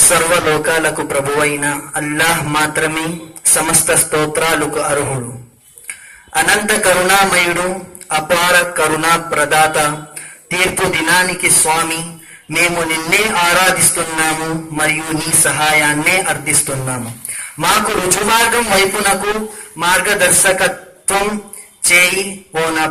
సర్వలోకాలకు ప్రభువైన అల్లాహ్ మాత్రమే సమస్త స్తోత్రాలకు అర్హుడు. అనంత కరుణామయుడు అపార కరుణా ప్రదాత తీర్పు దినానికి స్వామి మేము నిన్నే ఆరాధిస్తున్నాము మరియు నీ సహాయాన్నే అర్థిస్తున్నాము మాకు రుజుమార్గం వైపునకు మార్గదర్శకత్వం చేయి ఓ నా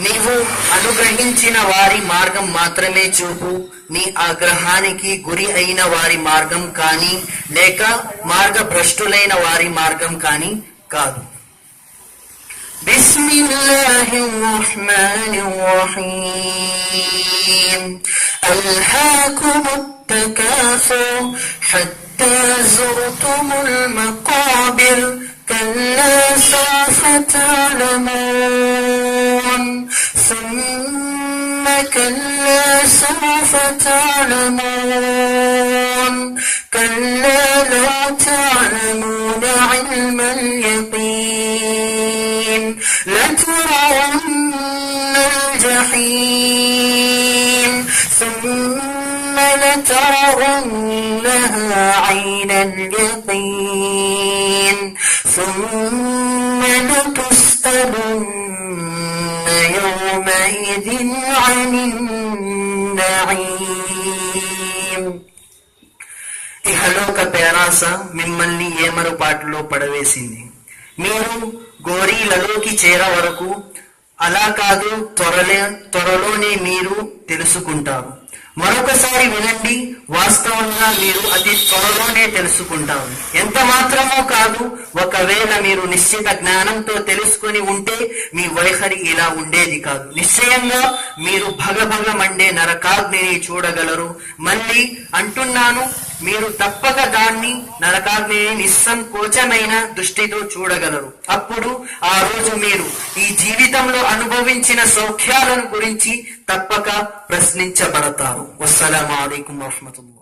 నీవు అనుగ్రహించిన వారి మార్గం మాత్రమే చూపు నీ ఆగ్రహానికి గురి అయిన వారి మార్గం కానీ లేక మార్గభ్రష్టులైన వారి మార్గం కానీ కాదు بسم الله الرحمن الرحيم ألهاكم التكاثر حتى زرتم المقابر كلا سوف تعلمون. كلا لو تعلمون علم اليقين. لترون الجحيم. ثم لترونها عين اليقين. ثم لتسألن يومئذ عن النعيم ఇహలోక పేరాస మిమ్మల్ని ఏమరుపాటులో పడవేసింది మీరు గోరీలలోకి చేర వరకు అలా కాదు త్వరలే త్వరలోనే మీరు తెలుసుకుంటారు. మరొకసారి వినండి వాస్తవంగా మీరు అతి త్వరలోనే తెలుసుకుంటారు. ఎంత మాత్రమో కాదు ఒకవేళ మీరు నిశ్చిత జ్ఞానంతో తెలుసుకొని ఉంటే మీ వైఖరి ఇలా ఉండేది కాదు. నిశ్చయంగా మీరు భగభగ మండే నరకాగ్నిని చూడగలరు. మళ్ళీ అంటున్నాను మీరు తప్పక దాన్ని నరకాగ్నిని నిస్సంకోచమైన దృష్టితో చూడగలరు. అప్పుడు ఆ రోజు మీరు ఈ జీవితంలో అనుభవించిన సౌఖ్యాలను గురించి తప్పక ప్రశ్నించబడతారు. వస్సలం అలైకుం వరహమతుల్లా